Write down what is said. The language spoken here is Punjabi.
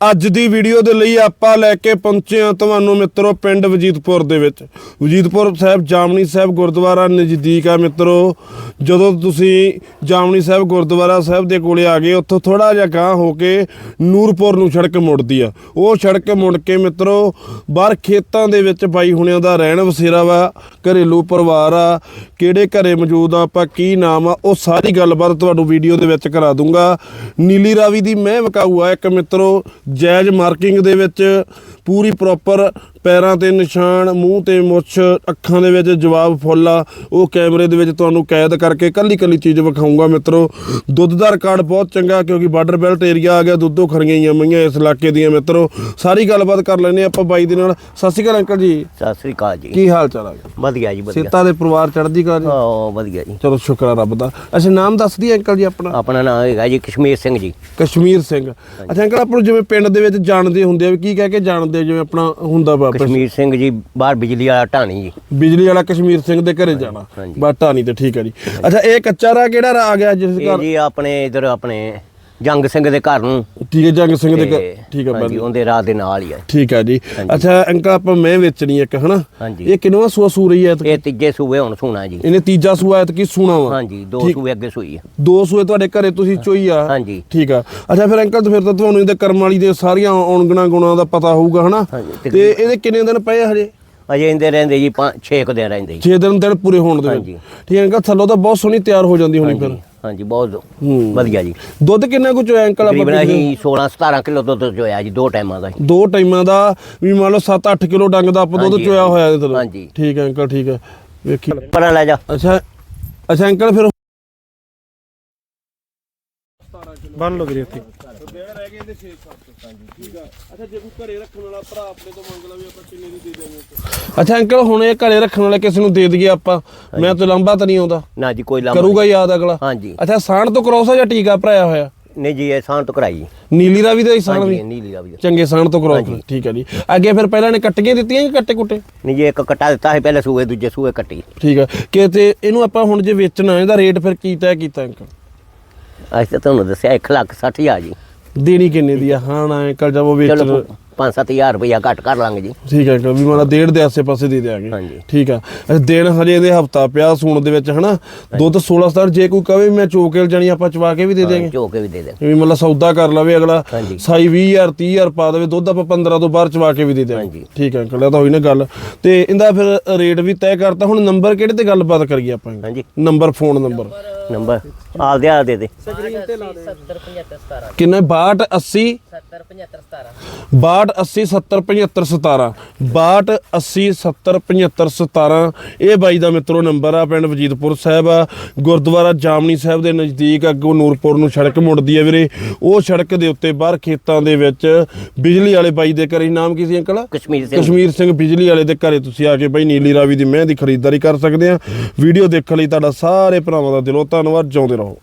ਅੱਜ ਦੀ ਵੀਡੀਓ ਦੇ ਲਈ ਆਪਾਂ ਲੈ ਕੇ ਪਹੁੰਚੇ ਹਾਂ ਤੁਹਾਨੂੰ ਮਿੱਤਰੋ ਪਿੰਡ ਵਜੀਦਪੁਰ ਦੇ ਵਿੱਚ। ਵਜੀਦਪੁਰ ਸਾਹਿਬ ਜਾਮਣੀ ਸਾਹਿਬ ਗੁਰਦੁਆਰਾ ਨਜ਼ਦੀਕ ਆ ਮਿੱਤਰੋ। ਜਦੋਂ ਤੁਸੀਂ ਜਾਮਣੀ ਸਾਹਿਬ ਗੁਰਦੁਆਰਾ ਸਾਹਿਬ ਦੇ ਕੋਲੇ ਆ ਗਏ, ਉੱਥੋਂ ਥੋੜਾ ਜਿਹਾ ਗਾਂਹ ਹੋ ਕੇ ਨੂਰਪੁਰ ਨੂੰ ਸੜਕ ਮੁੜਦੀ ਆ। ਉਹ ਸੜਕ ਮੁੜ ਕੇ ਮਿੱਤਰੋ ਬਾਹਰ ਖੇਤਾਂ ਦੇ ਵਿੱਚ ਬਾਈ ਹੁਣਿਆਂ ਦਾ ਰਹਿਣ ਵਸੇਰਾ ਵਾ, ਘਰੇਲੂ ਪਰਿਵਾਰ ਆ। ਕਿਹੜੇ ਘਰੇ ਮੌਜੂਦ ਆ, ਆਪਾਂ ਕੀ ਨਾਮ ਆ, ਉਹ ਸਾਰੀ ਗੱਲਬਾਤ ਤੁਹਾਨੂੰ ਵੀਡੀਓ ਦੇ ਵਿੱਚ ਕਰਾ ਦੂੰਗਾ। ਨੀਲੀ ਰਾਵੀ ਦੀ ਮੈਂ ਵਿਕਾਊ ਆ ਇੱਕ ਮਿੱਤਰੋ ਜਾਇਜ਼ ਮਾਰਕਿੰਗ ਦੇ ਵਿੱਚ ਪੂਰੀ ਪ੍ਰੋਪਰ ਪੈਰਾਂ ਤੇ ਨਿਸ਼ਾਨ ਮੂੰਹ ਤੇ ਮੁੱਛ ਅੱਖਾਂ ਦੇ ਵਿੱਚ ਜਵਾਬ ਫੁੱਲ ਆ। ਉਹ ਕੈਮਰੇ ਦੇ ਵਿੱਚ ਤੁਹਾਨੂੰ ਕੈਦ ਕਰਕੇ ਕੱਲੀ ਕੱਲੀ ਚੀਜ਼ ਵਿਖਾਊਂਗਾ ਮਿੱਤਰੋ। ਦੁੱਧ ਦਾ ਰਿਕਾਰਡ ਬਹੁਤ ਚੰਗਾ ਕਿਉਂਕਿ ਬਾਰਡਰ ਬੈਲਟ ਏਰੀਆ ਆ ਗਿਆ ਦੁੱਧੋਂ ਖਰੀਆਂ ਹੀ ਮਈਆਂ ਇਸ ਇਲਾਕੇ ਦੀਆਂ ਮਿੱਤਰੋ। ਸਾਰੀ ਗੱਲਬਾਤ ਕਰ ਲੈਨੇ ਆਪਾਂ ਬਾਈ ਦੇ ਨਾਲ। ਸਤਿ ਸ਼੍ਰੀ ਅਕਾਲ ਅੰਕਲ ਜੀ। ਸਤਿ ਸ੍ਰੀ ਅਕਾਲ ਜੀ। ਕੀ ਹਾਲ ਚਾਲ ਆ? ਵਧੀਆ ਜੀ ਵਧੀਆ। ਸੇਤਾ ਦੇ ਪਰਿਵਾਰ ਚੜ੍ਹਦੀ ਕਲਾ ਜੀ? ਹਾਂ ਵਧੀਆ ਜੀ। ਚਲੋ ਸ਼ੁਕਰ ਆ ਰੱਬ ਦਾ। ਅੱਛਾ ਨਾਮ ਦੱਸ ਦੀ ਅੰਕਲ ਜੀ ਆਪਣਾ? ਆਪਣਾ ਨਾਮ ਹੈਗਾ ਜੀ ਕਸ਼ਮੀਰ ਸਿੰਘ ਜੀ। ਕਸ਼ਮੀਰ ਸਿੰਘ। ਅੱਛਾ ਅੰਕਲ ਆਪਾਂ ਨੂੰ ਜਿਵੇਂ ਪਿੰਡ ਦੇ ਵਿੱਚ ਜਾਣਦੇ ਹੁੰਦੇ ਆ ਵੀ ਕੀ ਕਹਿ ਕੇ ਜਾਣਦੇ ਆ ਜਿਵੇਂ ਆਪਣਾ ਹੁੰਦਾ ਵਾ ਕਸ਼ਮੀਰ ਸਿੰਘ ਜੀ ਬਾਹਰ ਬਿਜਲੀ ਵਾਲਾ ਢਾਣੀ ਜੀ। ਬਿਜਲੀ ਵਾਲਾ ਕਸ਼ਮੀਰ ਸਿੰਘ ਦੇ ਘਰੇ ਜਾਣਾ। ਬਾਟਾ ਨਹੀਂ ਤੇ ਠੀਕ ਹੈ ਜੀ। ਅੱਛਾ ਇਹ ਕੱਚਾ ਰਾ ਕਿਹੜਾ ਰਾ ਆ ਗਿਆ ਜਿਸ ਇਹ ਘਰ? ਜੀ ਆਪਣੇ ਇਧਰ ਆਪਣੇ ਜੰਗ ਸਿੰਘ ਦੇ ਘਰ ਨੂੰ। ਠੀਕ ਹੈ ਜੰਗ ਸਿੰਘ ਦੇ ਤੇ ਠੀਕ ਹੈ ਹਾਂਜੀ, ਬਾਜੀ ਉਹਦੇ ਰਾਹ ਦੇ ਨਾਲ ਹੀ ਹੈ ਠੀਕ ਹੈ ਜੀ। ਅੱਛਾ ਅੰਕਲ ਆਪਾਂ ਮੈਂ ਵੇਚਣੀ ਇੱਕ ਹਨਾ? ਹਾਂਜੀ। ਇਹ ਕਿੰਨਵਾ ਸੂਆ ਸੂ ਰਹੀ ਹੈ ਐਤਕੀ? ਇਹ ਤੀਜੇ ਸੂਬੇ ਹੁਣ ਸੁਣਾ ਜੀ। ਇਹਨੇ ਤੀਜਾ ਸੂਆ ਐਤ ਕੀ ਸੂਣਾ ਵਾ। ਹਾਂਜੀ ਦੋ ਠੀਕ। ਸੂਬੇ ਅੱਗੇ ਸੂਈ ਹੈ ਦੋ ਸੂਏ ਤੁਹਾਡੇ ਘਰੇ ਤੁਸੀਂ ਚੋਈ ਆ? ਹਾਂਜੀ। ਠੀਕ ਆ। ਅੱਛਾ ਫਿਰ ਅੰਕਲ ਤੇ ਫਿਰ ਤਾਂ ਤੁਹਾਨੂੰ ਇਹਦੇ ਕਰਮ ਵਾਲੀ ਦੇ ਸਾਰੀਆਂ ਔਣਗਣਾ ਗੁਣਾ ਦਾ ਪਤਾ ਹੋਊਗਾ ਹਨਾ? ਹਾਂਜੀ, ਤੇ ਇਹਦੇ ਕਿੰਨੇ ਦਿਨ ਪਏ ਆ ਹਜੇ? ਅਜੇ ਇੰਦੇ ਰਹਿੰਦੇ ਜੀ 6 ਕੁ ਦਿਨ ਰਹਿੰਦੇ ਜੀ। 6 ਦਿਨ ਦਿਨ ਪੂਰੇ ਹੋਣ ਦੇ ਵਿੱਚ ਹਾਂਜੀ। ਠੀਕ ਹੈ ਅੰਕਲ ਥੱਲੋਂ ਤਾਂ ਬਹੁਤ ਸੋਹਣੀ ਤਿਆਰ ਹੋ ਜਾਂਦੀ ਹੋਣੀ ਫਿਰ। ਹਾਂਜੀ ਬਹੁਤ ਹੂੰ। ਵਧੀਆ ਜੀ। ਦੁੱਧ ਕਿੰਨਾ ਕੁ ਚੋਇਆ ਅੰਕਲ ਆਪਾਂ ਤਕਰੀਬਨ ਪਿਛਲੇ- ਅਸੀਂ 16 17 ਕਿਲੋ ਦੁੱਧ ਚੋਇਆ ਜੀ ਦੋ ਟਾਈਮਾਂ ਦਾ ਜੀ। ਦੋ ਟਾਈਮਾਂ ਦਾ ਵੀ ਮੰਨ ਲਓ 7-8 ਕਿਲੋ ਡੰਗ ਦਾ ਆਪਾਂ ਦੁੱਧ ਹਾਂਜੀ, ਚੋਇਆ ਹੋਇਆ ਇਹਦੇ ਥੱਲੋਂ ਹਾਂਜੀ। ਠੀਕ ਹੈ ਅੰਕਲ ਠੀਕ ਹੈ। ਵੇਖੀ। ਪਰਾਂ ਲੈ ਜਾ। ਅੱਛਾ ਅੱਛਾ ਅੰਕਲ ਫਿਰ ਬੰਨ ਲਓ ਵੀਰੇ ਇੱਥੇ ਰਹਿ ਗਏ ਤੇ 6-7 ਠੀਕ ਆ। ਅੱਛਾ ਜੇ ਕੋਈ ਘਰੇ ਰੱਖਣ ਵਾਲਾ ਭਰਾ ਆਪਣੇ ਤੋਂ ਮੰਗ ਲਵੇ ਆਪਾਂ ਕਿੰਨੇ ਦੀ ਦੇ ਦੇਵਾਂਗੇ ਅੱਛਾ ਅੰਕਲ ਹੁਣ ਇਹ ਘਰੇ ਰੱਖਣ ਵਾਲੇ ਕਿਸੇ ਨੂੰ ਦੇ ਦਈਏ ਆਪਾਂ। ਮੈਂ ਤਾਂ ਲੰਬਾ ਤਾਂ ਨਹੀਂ ਆਉਂਦਾ। ਨਾ ਜੀ ਕੋਈ ਲਾਂਭਾ ਕਰੂਗਾ ਯਾਦ ਅਗਲਾ। ਹਾਂਜੀ। ਅੱਛਾ ਸਾਣ ਤੋਂ ਕਰਾਉਸਾ ਜਾਂ ਟੀਕਾ ਭਰਾਇਆ ਹੋਇਆ? ਨਹੀਂ ਜੀ ਇਹ ਸਾਂ ਤੋਂ ਕਰਾਈ। ਨੀਲੀ ਰਾਵੀ ਦਾ ਹੀ ਸਾਣ ਹਾਂਜੀ ਵੀ? ਨੀਲੀ ਦਾ ਵੀ ਚੰਗੇ ਸਾਣ ਤੋਂ ਕਰਾਉ ਠੀਕ ਹੈ ਜੀ। ਅੱਗੇ ਫਿਰ ਪਹਿਲਾਂ ਨੇ ਕੱਟੀਆਂ ਦਿੱਤੀਆਂ ਕਿ ਕੱਟੇ ਕੁੱਟੇ? ਨਹੀਂ ਜੀ ਇੱਕ ਕਟਾ ਦਿੱਤਾ ਹੈ ਪਹਿਲੇ ਸੂਏ ਦੂਜੇ ਸੂਏ ਕੱਟੀ। ਠੀਕ ਹੈ ਕਿ ਤੇ ਇਹਨੂੰ ਆਪਾਂ ਹੁਣ ਜੇ ਵੇਚਣਾ ਇਹਦਾ ਰੇਟ ਫਿਰ ਕੀ ਤੈਅ ਕੀਤਾ ਅੰਕਲ? ਅੱਜ ਤਾਂ ਤੁਹਾਨੂੰ ਦੱਸਿਆ 1 ਲੱਖ 60 ਹਜ਼ਾਰ ਜੀ। ਦੇਣੀ ਕਿੰਨੇ ਦੀ ਆ? ਹਾਂ ਨਾ ਜਦ ਉਹ ਵੇਚਣਾ ਚਲੋ 5-7000 ਰੁਪਇਆ ਘੱਟ ਕਰ ਲਾਂਗੇ ਜੀ। ਠੀਕ ਹੈ ਵੀ ਮਾਨਾ ਡੇਢ ਦੇ ਆਸੇ ਪਾਸੇ ਦੇ ਦਿਆਂਗੇ। ਹਾਂਜੀ। ਠੀਕ ਆ। ਅੱਛਾ ਦਿਨ ਹਜੇ ਇਹਦੇ ਹਫਤਾ ਪਿਆ ਸੂਣ ਦੇ ਵਿੱਚ ਹਨਾ? ਦੁੱਧ 16 ਸਟਾਰ ਜੇ ਕੋਈ ਕਵੇ ਮੈਂ ਚੋਕੇਲ ਜਾਣੀ ਆਪਾਂ ਚਵਾ ਕੇ ਵੀ ਦੇ ਦੇਾਂਗੇ ਝੋ ਕੇ ਵੀ ਦੇ ਦੇ ਵੀ ਮਤਲਬ ਸੌਦਾ ਕਰ ਲਵੇ ਅਗਲਾ। ਸਾਈ 20000 30000 ਪਾ ਦੇਵੇ ਦੁੱਧ ਆਪਾਂ 15 ਤੋਂ ਬਾਹਰ ਚਵਾ ਕੇ ਵੀ ਦੇ ਦਿਆਂਗੇ। ਹਾਂਜੀ। ਠੀਕ ਹੈ ਅੰਕਲ ਇਹ ਤਾਂ ਹੋਈ ਨਾ ਗੱਲ। ਤੇ ਇਹਦਾ ਫਿਰ ਰੇਟ ਵੀ ਤੈਅ ਕਰਤਾ। ਹੁਣ ਨੰਬਰ ਕਿਹੜੇ ਤੇ ਗੱਲਬਾਤ ਕਰੀਏ ਆਪਾਂ? ਹਾਂਜੀ। Number phone number. ਨੰਬਰ। ਆਲ ਦੇ ਆ ਦੇ ਦੇ। ਕਿੰਨਾ? 62 80 62 80 70 75 17 62 80 70 75 17 ਇਹ ਬਾਈ ਦਾ ਮਿੱਤਰੋ ਨੰਬਰ ਆ ਪਿੰਡ ਵਜੀਦਪੁਰ ਸਾਹਿਬ ਆ। ਗੁਰਦੁਆਰਾ ਜਾਮਣੀ ਸਾਹਿਬ ਦੇ ਨਜ਼ਦੀਕ ਅੱਗੋਂ ਨੂਰਪੁਰ ਨੂੰ ਸੜਕ ਮੁੜਦੀ ਆ ਵੀਰੇ। ਉਹ ਸੜਕ ਦੇ ਉੱਤੇ ਬਾਹਰ ਖੇਤਾਂ ਦੇ ਵਿੱਚ ਬਿਜਲੀ ਵਾਲੇ ਬਾਈ ਦੇ ਘਰੇ ਨਾਮ ਕੀ ਸੀ ਅੰਕਲ? ਕਸ਼ਮੀਰ ਸਿੰਘ। ਕਸ਼ਮੀਰ ਸਿੰਘ ਬਿਜਲੀ ਵਾਲੇ ਦੇ ਘਰੇ ਤੁਸੀਂ ਆ ਕੇ ਬਾਈ ਨੀਲੀ ਰਾਵੀ ਦੀ ਮਹਿੰ ਦੀ ਖਰੀਦਦਾਰੀ ਕਰ ਸਕਦੇ ਆ। ਵੀਡੀਓ ਦੇਖਣ ਲਈ ਤੁਹਾਡਾ ਸਾਰੇ ਭਰਾਵਾਂ ਦਾ ਦਿਲੋਂ ਧੰਨਵਾਦ ਜਿਉਂਦੇ ਰਹੋ।